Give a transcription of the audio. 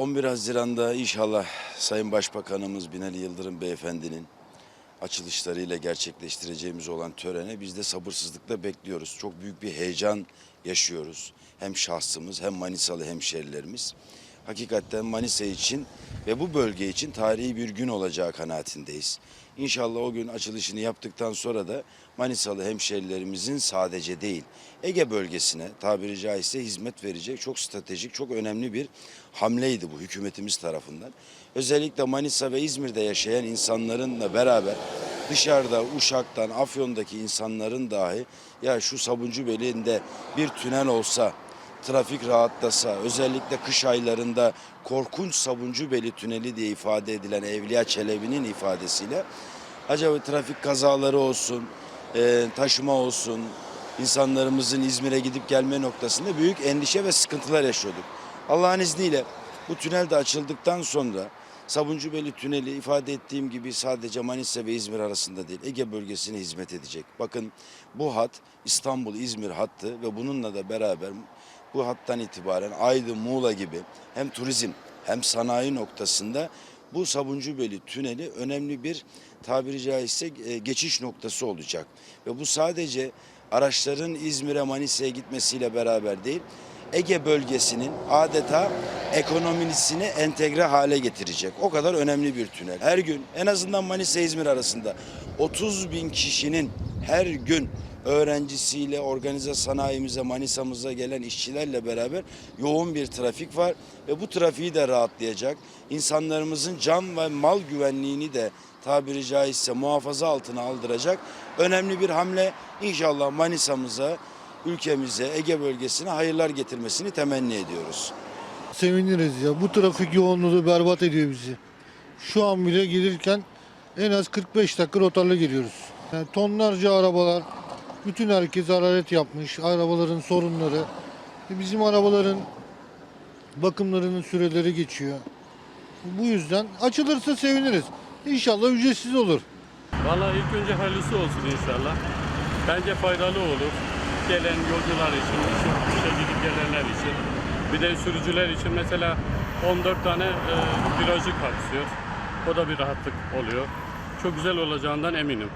11 Haziran'da inşallah Sayın Başbakanımız Binali Yıldırım Beyefendi'nin açılışlarıyla gerçekleştireceğimiz olan törene biz de sabırsızlıkla bekliyoruz. Çok büyük bir heyecan yaşıyoruz. Hem şahsımız hem Manisalı hemşerilerimiz. Hakikaten Manisa için ve bu bölge için tarihi bir gün olacağı kanaatindeyiz. İnşallah o gün açılışını yaptıktan sonra da Manisalı hemşerilerimizin sadece değil Ege bölgesine tabiri caizse hizmet verecek çok stratejik, çok önemli bir hamleydi bu hükümetimiz tarafından. Özellikle Manisa ve İzmir'de yaşayan insanlarınla beraber dışarıda Uşak'tan, Afyon'daki insanların dahi ya şu Sabuncu bir tünel olsa trafik rahatlasa, özellikle kış aylarında korkunç Sabuncubeli Tüneli diye ifade edilen Evliya Çelebi'nin ifadesiyle acaba trafik kazaları olsun, e, taşıma olsun, insanlarımızın İzmir'e gidip gelme noktasında büyük endişe ve sıkıntılar yaşıyorduk. Allah'ın izniyle bu tünel de açıldıktan sonra Sabuncubeli Tüneli ifade ettiğim gibi sadece Manisa ve İzmir arasında değil Ege bölgesine hizmet edecek. Bakın bu hat İstanbul-İzmir hattı ve bununla da beraber bu hattan itibaren Aydın, Muğla gibi hem turizm hem sanayi noktasında bu Sabuncubeli Tüneli önemli bir tabiri caizse e, geçiş noktası olacak. Ve bu sadece araçların İzmir'e Manisa'ya gitmesiyle beraber değil, Ege bölgesinin adeta ekonomisini entegre hale getirecek. O kadar önemli bir tünel. Her gün en azından Manisa İzmir arasında 30 bin kişinin her gün öğrencisiyle organize sanayimize, Manisa'mıza gelen işçilerle beraber yoğun bir trafik var ve bu trafiği de rahatlayacak. İnsanlarımızın can ve mal güvenliğini de tabiri caizse muhafaza altına aldıracak önemli bir hamle. İnşallah Manisa'mıza, ülkemize, Ege bölgesine hayırlar getirmesini temenni ediyoruz. Seviniriz ya. Bu trafik yoğunluğu berbat ediyor bizi. Şu an bile gelirken en az 45 dakika rotarla geliyoruz. Yani tonlarca arabalar, bütün herkes hararet yapmış. Arabaların sorunları. E Bizim arabaların bakımlarının süreleri geçiyor. Bu yüzden açılırsa seviniriz. İnşallah ücretsiz olur. Vallahi ilk önce hayırlısı olsun inşallah. Bence faydalı olur. Gelen yolcular için, işe gidip gelenler için. Bir de sürücüler için mesela 14 tane e, virajı kapsıyor. O da bir rahatlık oluyor. Çok güzel olacağından eminim.